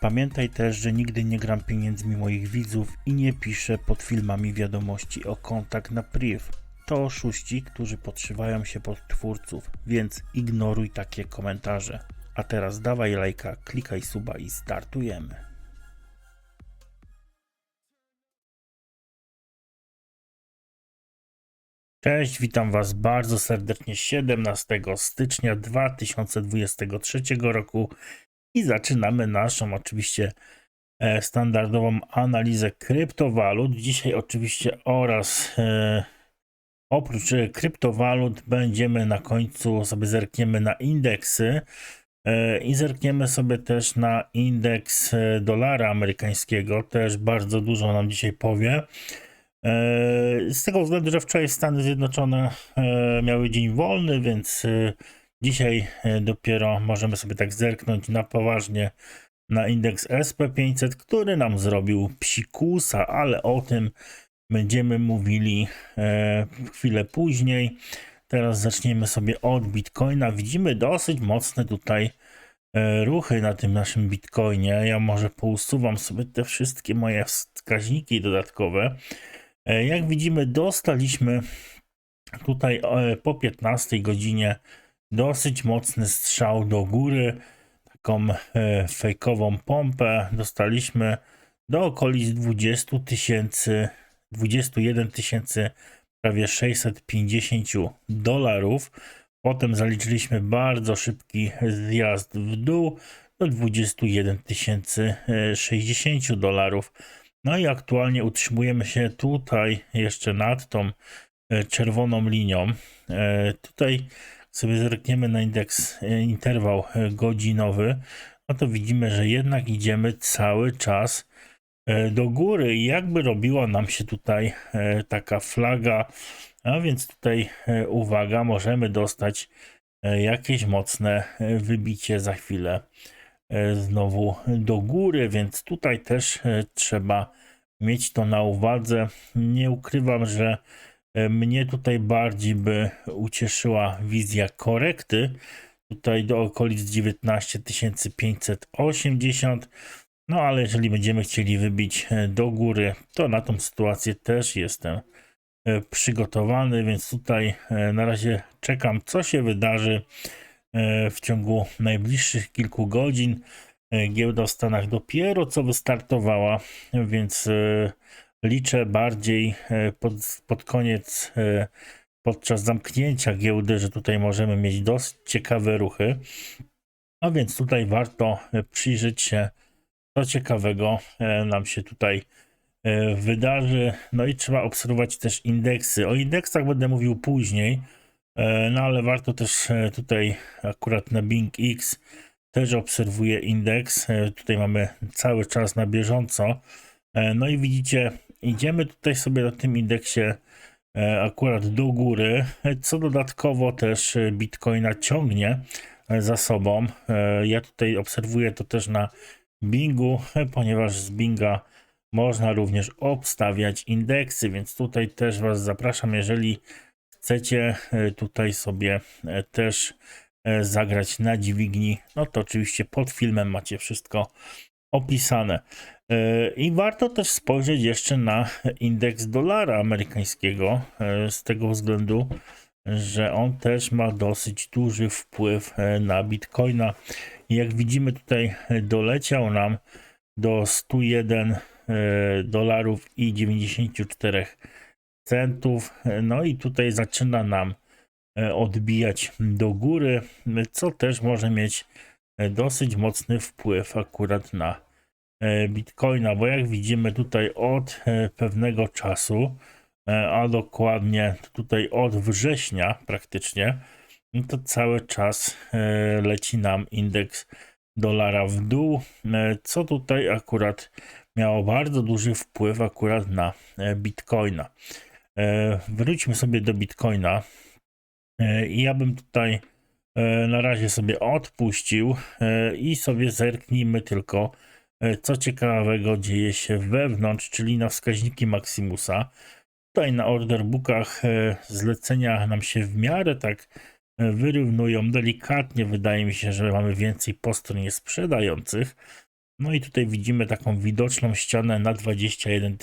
Pamiętaj też, że nigdy nie gram pieniędzmi moich widzów i nie piszę pod filmami wiadomości o kontakt na priv. To oszuści, którzy podszywają się pod twórców, więc ignoruj takie komentarze. A teraz dawaj lajka, klikaj suba i startujemy. Cześć, witam Was bardzo serdecznie 17 stycznia 2023 roku i zaczynamy naszą oczywiście e, standardową analizę kryptowalut. Dzisiaj oczywiście oraz e, oprócz e, kryptowalut będziemy na końcu sobie zerkniemy na indeksy i zerkniemy sobie też na indeks dolara amerykańskiego. Też bardzo dużo nam dzisiaj powie. Z tego względu, że wczoraj Stany Zjednoczone miały dzień wolny, więc dzisiaj e, dopiero możemy sobie tak zerknąć na poważnie na indeks SP500, który nam zrobił psikusa, ale o tym będziemy mówili e, chwilę później. Teraz zaczniemy sobie od Bitcoina. Widzimy dosyć mocne tutaj e, ruchy na tym naszym Bitcoinie. Ja może pousuwam sobie te wszystkie moje wskaźniki dodatkowe. Jak widzimy, dostaliśmy tutaj po 15 godzinie dosyć mocny strzał do góry, taką e, fejkową pompę. Dostaliśmy do okolic 20 tysięcy, 21 tysięcy, prawie 650 dolarów. Potem zaliczyliśmy bardzo szybki zjazd w dół do 21 tysięcy e, 60 dolarów. No i aktualnie utrzymujemy się tutaj jeszcze nad tą e, czerwoną linią. Tutaj sobie zerkniemy na indeks, e, interwał e, godzinowy, no to widzimy, że jednak idziemy cały czas e, do góry i jakby robiła nam się tutaj taka flaga, a więc tutaj uwaga, możemy dostać jakieś mocne wybicie za chwilę znowu do góry, więc tutaj też trzeba mieć to na uwadze. Nie ukrywam, że mnie tutaj bardziej by ucieszyła wizja korekty. Tutaj do okolic 19 580. No ale jeżeli będziemy chcieli wybić e, do góry, to na tą sytuację też jestem e, przygotowany, więc tutaj e, na razie czekam, co się wydarzy e, w ciągu najbliższych kilku godzin. E, Giełda w Stanach dopiero co wystartowała, więc e, liczę bardziej e, pod, pod koniec, e, podczas zamknięcia giełdy, że tutaj możemy mieć dosyć ciekawe ruchy. A więc tutaj warto e, przyjrzeć się, co ciekawego nam się tutaj wydarzy. No i trzeba obserwować też indeksy. O indeksach będę mówił później, no ale warto też tutaj akurat na Bing X też obserwuję indeks. Tutaj mamy cały czas na bieżąco. No i widzicie, idziemy tutaj sobie na tym indeksie e, akurat do góry, co dodatkowo też e, Bitcoina ciągnie e, za sobą. Ja tutaj obserwuję to też na Bingu, ponieważ z Binga można również obstawiać indeksy, więc tutaj też Was zapraszam, jeżeli chcecie tutaj sobie też zagrać na dźwigni, no to oczywiście pod filmem macie wszystko opisane. E, I warto też spojrzeć jeszcze na indeks dolara amerykańskiego, e, z tego względu, że on też ma dosyć duży wpływ e, na bitcoina. Jak widzimy, tutaj doleciał nam do 101 e, dolarów i 94 centów. No i tutaj zaczyna nam odbijać do góry, co też może mieć dosyć mocny wpływ akurat na e, Bitcoina, bo jak widzimy tutaj od e, pewnego czasu, e, a dokładnie tutaj od września praktycznie, no to cały czas leci nam indeks dolara w dół, co tutaj akurat miało bardzo duży wpływ akurat na Bitcoina. Wróćmy sobie do Bitcoina i ja bym tutaj na razie sobie odpuścił e, i sobie zerknijmy tylko, e, co ciekawego dzieje się wewnątrz, czyli na wskaźniki Maximusa. Tutaj na orderbookach e, zlecenia nam się w miarę tak e, wyrównują delikatnie. Wydaje mi się, że mamy więcej po stronie sprzedających. No i tutaj widzimy taką widoczną ścianę na 21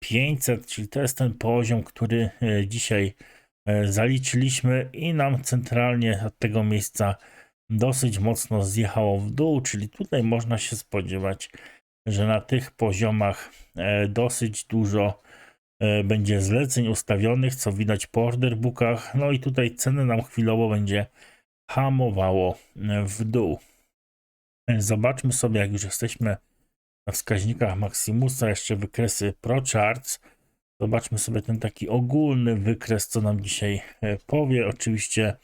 500, czyli to jest ten poziom, który e, dzisiaj e, zaliczyliśmy i nam centralnie od tego miejsca dosyć mocno zjechało w dół, czyli tutaj można się spodziewać, że na tych poziomach e, dosyć dużo e, będzie zleceń ustawionych, co widać po orderbookach. No i tutaj ceny nam chwilowo będzie hamowało e, w dół. E, Zobaczmy sobie, jak już jesteśmy na wskaźnikach Maximusa, jeszcze wykresy ProCharts. Zobaczmy sobie ten taki ogólny wykres, co nam dzisiaj e, powie. Oczywiście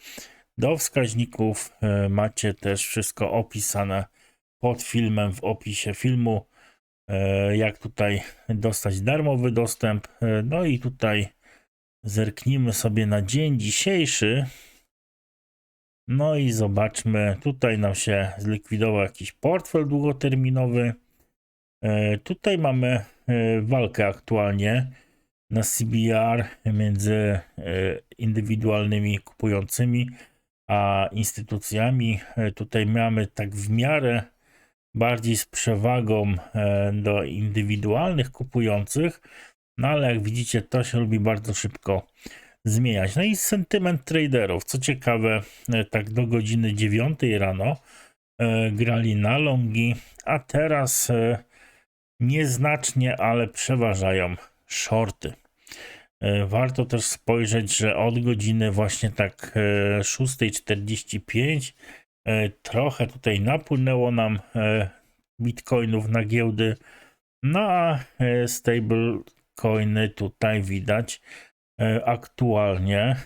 do wskaźników e, macie też wszystko opisane pod filmem w opisie filmu. E, Jak tutaj dostać darmowy dostęp. No i tutaj zerknijmy sobie na dzień dzisiejszy. No i zobaczmy, tutaj nam się zlikwidował jakiś portfel długoterminowy. Tutaj mamy walkę aktualnie na CBR między e, indywidualnymi kupującymi a instytucjami. E, Tutaj mamy tak w miarę bardziej z przewagą e, do indywidualnych kupujących, no ale jak widzicie, to się lubi bardzo szybko zmieniać. No i sentyment traderów. Co ciekawe, tak do godziny 9 rano grali na longi, a teraz nieznacznie, ale przeważają shorty. E, Warto też spojrzeć, że od godziny właśnie tak e, 6.45 e, trochę tutaj napłynęło nam e, bitcoinów na giełdy, no a e, stablecoiny tutaj widać e, aktualnie.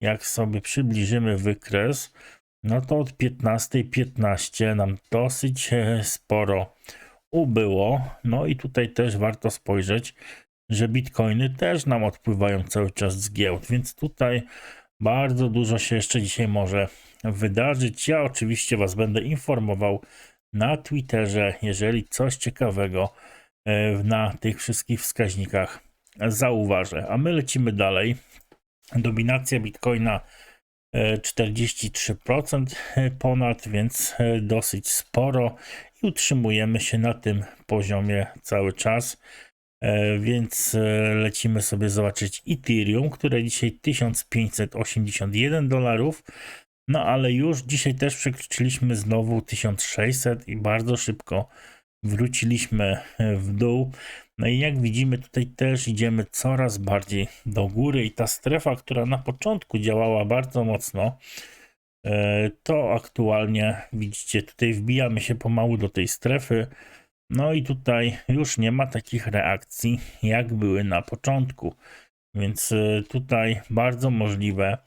Jak sobie przybliżymy wykres, no to od 15.15 nam dosyć e, sporo ubyło. No i tutaj też warto spojrzeć, że bitcoiny też nam odpływają cały czas z giełd, więc tutaj bardzo dużo się jeszcze dzisiaj może wydarzyć. Ja oczywiście Was będę informował na Twitterze, jeżeli coś ciekawego e, na tych wszystkich wskaźnikach zauważę. A my lecimy dalej. Dominacja bitcoina e, 43% ponad, więc e, dosyć sporo i utrzymujemy się na tym poziomie cały czas. E, Więc e, lecimy sobie zobaczyć Ethereum, które dzisiaj 1581 dolarów. No ale już dzisiaj też przekroczyliśmy znowu 1600 i bardzo szybko wróciliśmy e, w dół. No i jak widzimy, tutaj też idziemy coraz bardziej do góry, i ta strefa, która na początku działała bardzo mocno, to aktualnie widzicie, tutaj wbijamy się pomału do tej strefy. No i tutaj już nie ma takich reakcji, jak były na początku. Więc e, tutaj bardzo możliwe,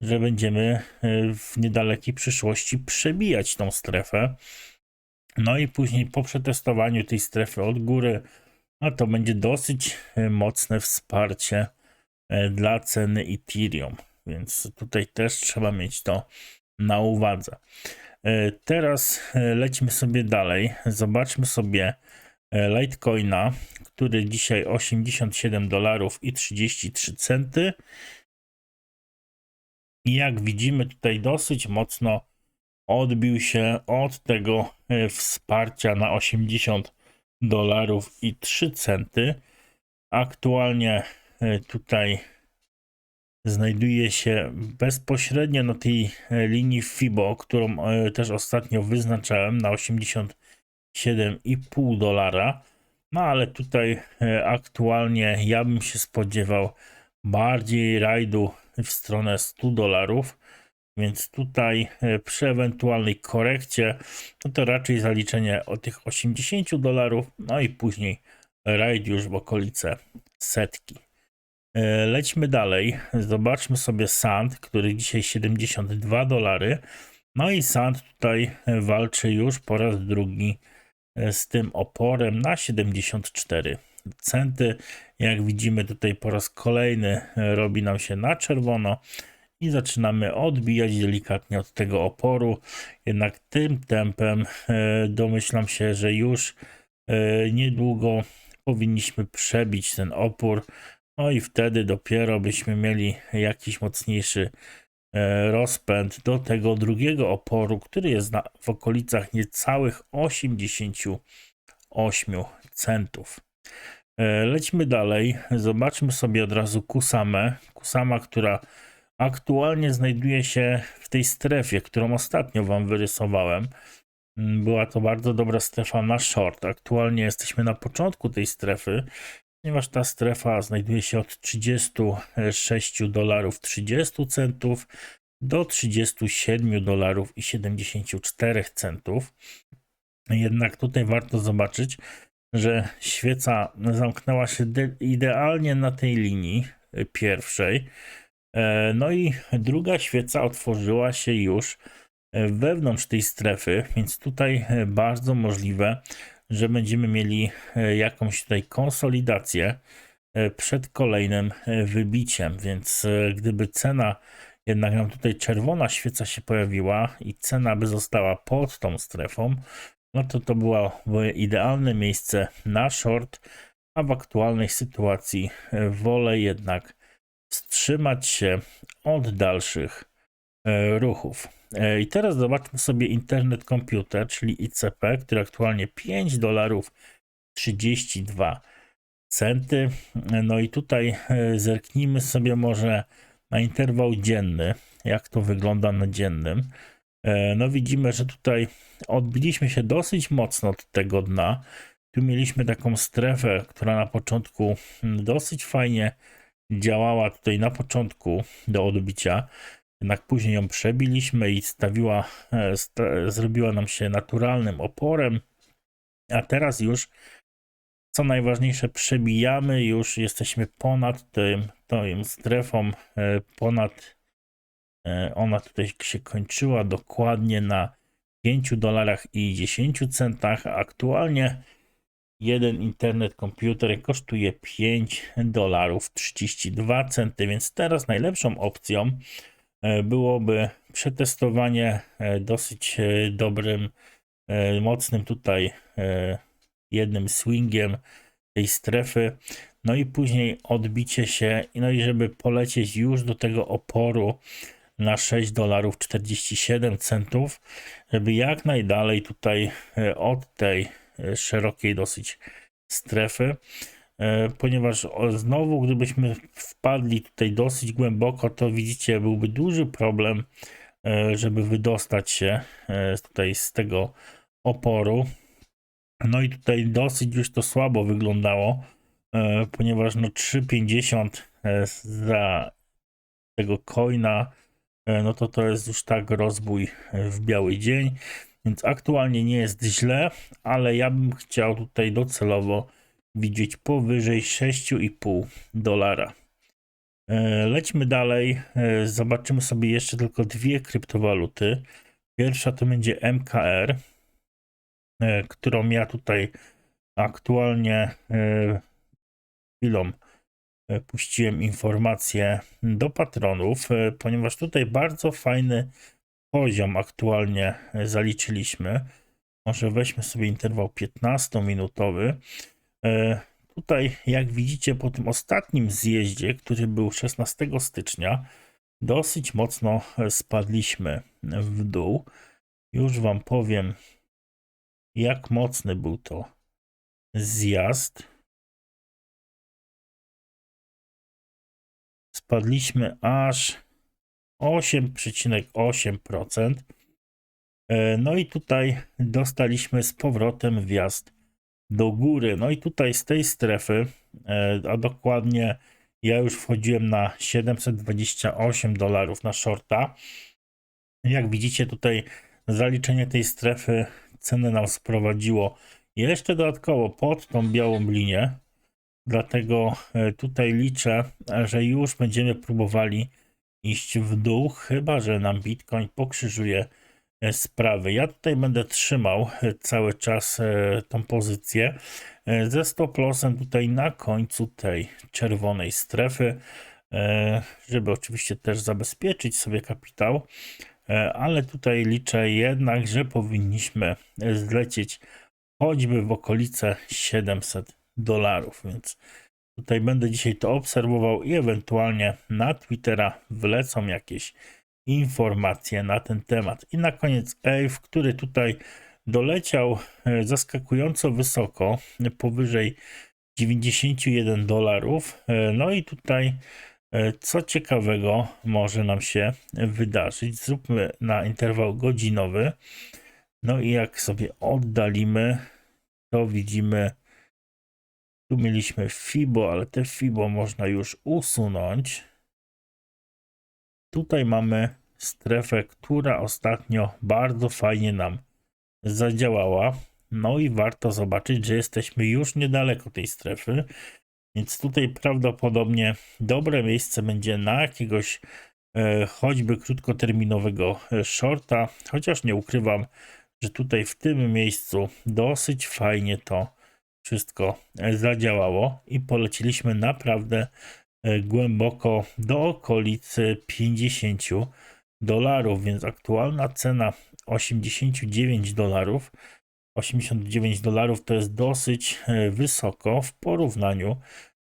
że będziemy e, w niedalekiej przyszłości przebijać tą strefę. No i później po przetestowaniu tej strefy od góry, a to będzie dosyć e, mocne wsparcie dla ceny Ethereum. Więc tutaj też trzeba mieć to na uwadze. E, Teraz e, lećmy sobie dalej. Zobaczmy sobie e, Litecoina, który dzisiaj 87 dolarów i 33 centy. I jak widzimy, tutaj dosyć mocno odbił się od tego wsparcia na 80 dolarów i 3 centy. Aktualnie tutaj znajduje się bezpośrednio na tej e, linii FIBO, którą e, też ostatnio wyznaczałem na 87,5 dolara. No ale tutaj e, aktualnie ja bym się spodziewał bardziej rajdu w stronę 100 dolarów. Więc tutaj przy ewentualnej korekcie, no to raczej zaliczenie o tych 80 dolarów, no i później rajd już w okolice setki. E, Lećmy dalej. Zobaczmy sobie Sand, który dzisiaj 72 dolary. No i Sand tutaj walczy już po raz drugi e, z tym oporem na 74 centy. Jak widzimy tutaj po raz kolejny e, robi nam się na czerwono i zaczynamy odbijać delikatnie od tego oporu. Jednak tym tempem e, domyślam się, że już e, niedługo powinniśmy przebić ten opór. No i wtedy dopiero byśmy mieli jakiś mocniejszy e, rozpęd do tego drugiego oporu, który jest na, w okolicach niecałych 88 centów. E, Lećmy dalej. Zobaczmy sobie od razu Kusamę. Kusama, która aktualnie znajduje się w tej strefie, którą ostatnio Wam wyrysowałem. Mm, Była to bardzo dobra strefa na short. Aktualnie jesteśmy na początku tej strefy, ponieważ ta strefa znajduje się od 36 dolarów 30 centów do 37 dolarów i 74 centów. Jednak tutaj warto zobaczyć, że świeca zamknęła się de- idealnie na tej linii pierwszej. E, No i druga świeca otworzyła się już wewnątrz tej strefy, więc tutaj bardzo możliwe, że będziemy mieli e, jakąś tutaj konsolidację e, przed kolejnym e, wybiciem, więc gdyby cena jednak nam tutaj czerwona świeca się pojawiła i cena by została pod tą strefą, no to to było moje idealne miejsce na short, a w aktualnej sytuacji wolę jednak wstrzymać się od dalszych ruchów. E, I teraz zobaczmy sobie Internet Computer, czyli ICP, który aktualnie 5 dolarów 32 centy. E, No i tutaj e, zerknijmy sobie może na interwał dzienny, jak to wygląda na dziennym. E, No widzimy, że tutaj odbiliśmy się dosyć mocno od tego dna. Tu mieliśmy taką strefę, która na początku mm, dosyć fajnie działała tutaj na początku do odbicia, jednak później ją przebiliśmy i stawiła, e, zrobiła nam się naturalnym oporem, a teraz już co najważniejsze przebijamy, już jesteśmy ponad tym, tą strefą, e, ponad e, ona tutaj się kończyła dokładnie na 5 dolarach i 10 centach, aktualnie jeden internet komputer kosztuje 5 dolarów 32 centy, więc teraz najlepszą opcją byłoby przetestowanie e, dosyć e, dobrym, e, mocnym tutaj e, jednym swingiem tej strefy, no i później odbicie się, no i żeby polecieć już do tego oporu na 6 dolarów 47 centów, żeby jak najdalej tutaj e, od tej e, szerokiej dosyć strefy, e, ponieważ o, znowu gdybyśmy wpadli tutaj dosyć głęboko, to widzicie byłby duży problem, e, żeby wydostać się e, tutaj z tego oporu. No i tutaj dosyć już to słabo wyglądało, e, ponieważ no 3,50 e, za tego coina, e, no to to jest już tak rozbój e, w biały dzień, więc aktualnie nie jest źle, ale ja bym chciał tutaj docelowo widzieć powyżej 6,5 dolara. E, Lećmy dalej, e, zobaczymy sobie jeszcze tylko dwie kryptowaluty. Pierwsza to będzie MKR, e, którą ja tutaj aktualnie chwilą puściłem informację do patronów, ponieważ tutaj bardzo fajny poziom aktualnie zaliczyliśmy. Może weźmy sobie interwał 15-minutowy. E, Tutaj, jak widzicie, po tym ostatnim zjeździe, który był 16 stycznia, dosyć mocno e, spadliśmy w dół. Już Wam powiem, jak mocny był to zjazd. Spadliśmy aż 8,8%. E, No i tutaj dostaliśmy z powrotem wjazd do góry. No i tutaj z tej strefy, e, a dokładnie ja już wchodziłem na 728 dolarów na shorta. Jak widzicie tutaj zaliczenie tej strefy cenę nam sprowadziło jeszcze dodatkowo pod tą białą linię. Dlatego e, tutaj liczę, że już będziemy próbowali iść w dół, chyba że nam Bitcoin pokrzyżuje sprawy. Ja tutaj będę trzymał e, cały czas tą pozycję ze stop lossem tutaj na końcu tej czerwonej strefy, żeby oczywiście też zabezpieczyć sobie kapitał, ale tutaj liczę jednak, że powinniśmy zlecieć choćby w okolice 700 dolarów, więc tutaj będę dzisiaj to obserwował i ewentualnie na Twittera wlecą jakieś informacje na ten temat. I na koniec Ave, który tutaj doleciał e, zaskakująco wysoko, powyżej 91 dolarów. E, no i tutaj e, co ciekawego może nam się wydarzyć. Zróbmy na interwał godzinowy. No i jak sobie oddalimy, to widzimy, tu mieliśmy FIBO, ale te FIBO można już usunąć. Tutaj mamy strefę, która ostatnio bardzo fajnie nam zadziałała. No i warto zobaczyć, że jesteśmy już niedaleko tej strefy. Więc tutaj prawdopodobnie dobre miejsce będzie na jakiegoś e, choćby krótkoterminowego e, shorta, chociaż nie ukrywam, że tutaj w tym miejscu dosyć fajnie to wszystko e, zadziałało i poleciliśmy naprawdę głęboko do okolicy 50 dolarów, więc aktualna cena 89 dolarów. 89 dolarów to jest dosyć e, wysoko w porównaniu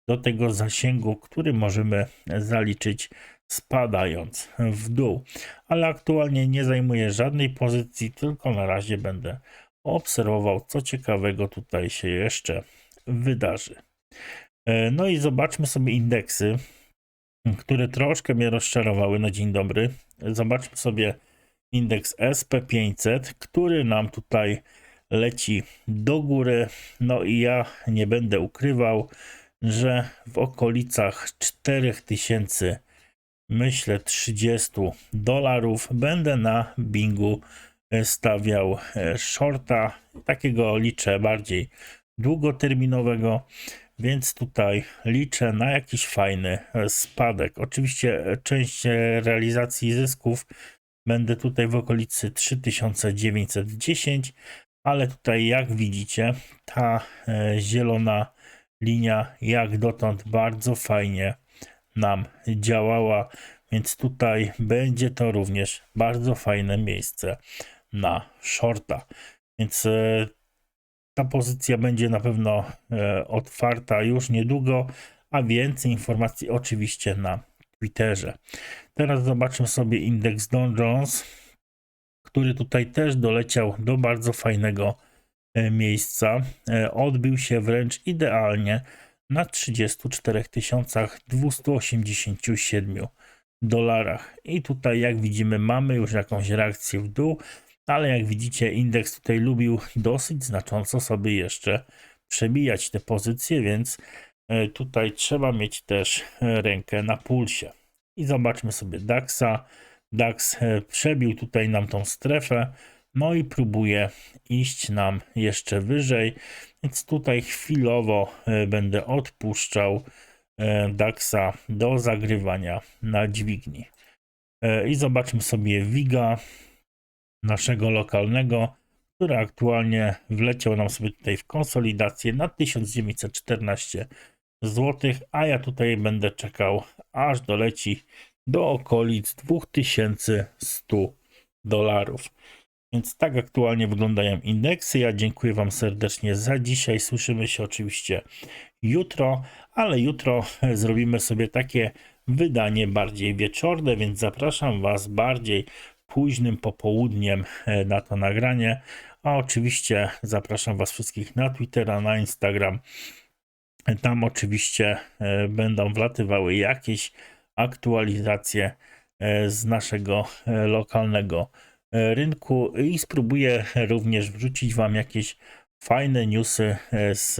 do tego zasięgu, który możemy zaliczyć spadając w dół. Ale aktualnie nie zajmuję żadnej pozycji, tylko na razie będę obserwował, co ciekawego tutaj się jeszcze wydarzy. E, no i zobaczmy sobie indeksy, które troszkę mnie rozczarowały na dzień dobry. Zobaczmy sobie indeks SP500, który nam tutaj leci do góry. No i ja nie będę ukrywał, że w okolicach 4000 myślę 30 dolarów będę na Bingu stawiał e, shorta, takiego liczę bardziej długoterminowego, więc tutaj liczę na jakiś fajny e, spadek. Oczywiście część realizacji zysków będę tutaj w okolicy 3910, ale tutaj jak widzicie ta zielona linia jak dotąd bardzo fajnie nam działała, więc tutaj będzie to również bardzo fajne miejsce na shorta. Więc e, ta pozycja będzie na pewno e, otwarta już niedługo, a więcej informacji oczywiście na Twitterze. Teraz zobaczmy sobie indeks Dow Jones, który tutaj też doleciał do bardzo fajnego e, miejsca. Odbił się wręcz idealnie na 34 287 dolarach. I tutaj, jak widzimy, mamy już jakąś reakcję w dół, ale jak widzicie, indeks tutaj lubił dosyć znacząco sobie jeszcze przebijać te pozycje, więc e, tutaj trzeba mieć też e, rękę na pulsie. I zobaczmy sobie DAXa. DAX e, przebił tutaj nam tą strefę, no i próbuje iść nam jeszcze wyżej. Więc tutaj chwilowo będę odpuszczał DAXa do zagrywania na dźwigni. I zobaczmy sobie WIGA naszego lokalnego, który aktualnie wleciał nam sobie tutaj w konsolidację na 1914 zł, a ja tutaj będę czekał aż doleci do okolic 2100 dolarów. Więc tak aktualnie wyglądają indeksy. Ja dziękuję Wam serdecznie za dzisiaj. Słyszymy się oczywiście jutro, ale jutro zrobimy sobie takie wydanie bardziej wieczorne, więc zapraszam Was bardziej późnym popołudniem e, na to nagranie. A oczywiście zapraszam Was wszystkich na Twittera, na Instagram. Tam oczywiście e, będą wlatywały jakieś aktualizacje e, z naszego lokalnego rynku i spróbuję również wrzucić Wam jakieś fajne newsy z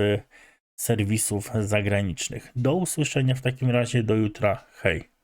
serwisów zagranicznych. Do usłyszenia w takim razie, do jutra. Hej.